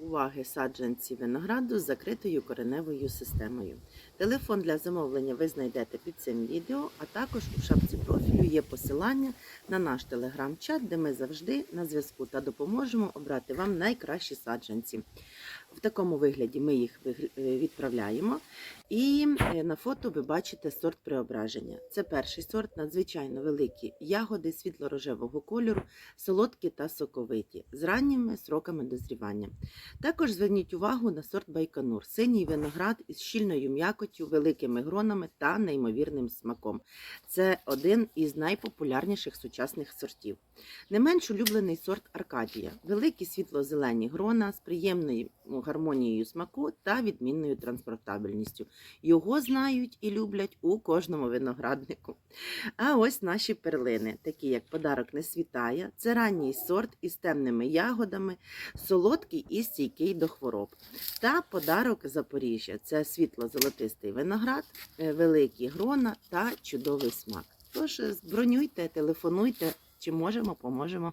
уваги саджанці винограду з закритою кореневою системою. Телефон для замовлення ви знайдете під цим відео, а також у шапці профілю є посилання на наш телеграм-чат, де ми завжди на зв'язку та допоможемо обрати вам найкращі саджанці. В такому вигляді ми їх е, відправляємо. І е, на фото ви бачите сорт преображення. Це перший сорт, надзвичайно великі ягоди світло-рожевого кольору, солодкі та соковиті, з ранніми сроками дозрівання. Також зверніть увагу на сорт Байконур, синій виноград із щільною м'якоттю, великими гронами та неймовірним смаком. Це один із найпопулярніших сучасних сортів. Не менш улюблений сорт Аркадія, великі світло-зелені грона з приємною гармонією смаку та відмінною транспортабельністю. Його знають і люблять у кожному винограднику. А ось наші перлини, такі як подарок не світає. Це ранній сорт із темними ягодами, солодкий і стійкий до хвороб. Та подарок Запоріжжя це світло-золотистий виноград, е, великі грона та чудовий смак. Тож е, бронюйте, телефонуйте, чи можемо, поможемо.